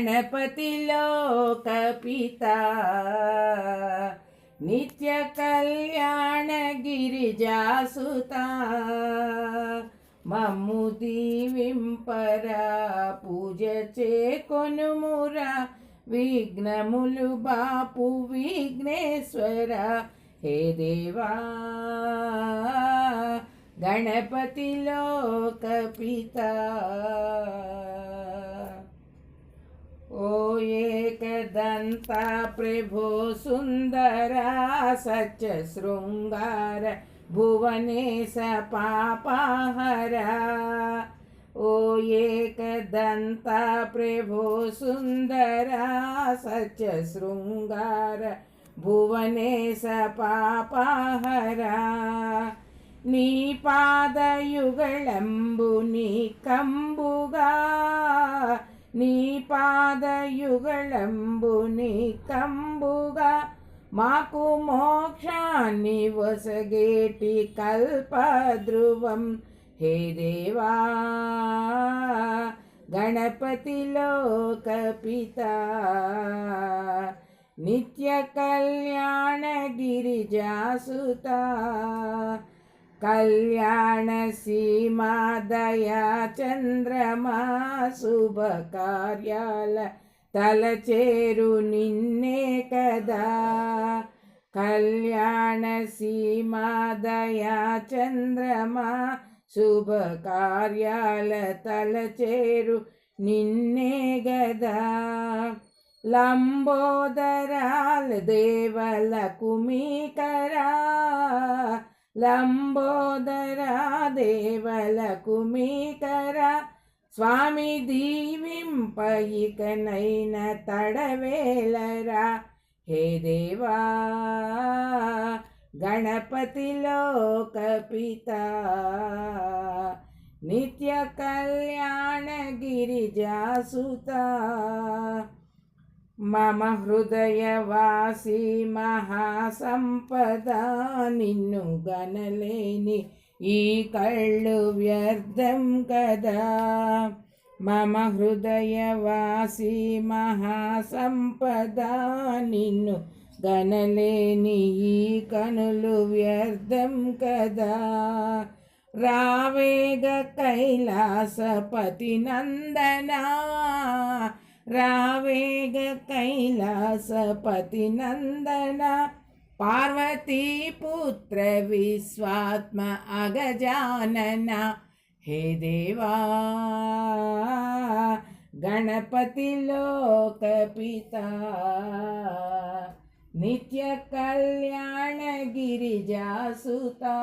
గణపతి లోక పిత నిత్య కళ్యాణ గిరిజాసుత మమ్ము దీవింపరా పూజ చేకొనుమురా విఘ్నములు బాపు విఘ్నేశ్వర హే దేవా గణపతి లోక పిత ఏకదంతా ప్రభో సుందరా సచ శృంగార భువనేశ పాపహరా. ఓ ఏకదంత ప్రభో సుందరా సచ శృంగార భువనేశ పాపహరా. నీ పాదయుగళంబు నీ కంబుగా నీ పాదయుగళంబు నీ కంబుగా మాకు మోక్షాన్ని వసగేటి కల్పధ్రువం హే దేవా గణపతి లోకపిత నిత్య కళ్యాణ గిరిజాసుతా కళ్యాణ సీమా చంద్రమా శుభ కార్యాల తలచేరు నిన్నే కదా. కళ్యాణ సీమా చంద్రమా శుభ కార్యాల తలచేరు నిన్నే గదా. లంబోదరాల దేవలకు మీకరా లంబోదరా దేవలకు మీకర? స్వామి దీవింపయికనైన తడవేలరా? హే దేవా గణపతి లోకపిత నిత్య కళ్యాణ గిరిజాసుతా మమ హృదయవాసి మహాసంపద నిన్ను గనలేని ఈ కళ్ళు వ్యర్థం కదా. మమ హృదయవాసి మహాసంపద నిన్ను గనలేని ఈ కనులు వ్యర్థం కదా. రావేగ కైలాసపతి నందనా రావేగ కైలాసపతి నందన పార్వతీపుత్ర విశ్వాత్మ అగజానన. హే దేవా గణపతి లోకపిత నిత్య కళ్యాణ గిరిజాసుతా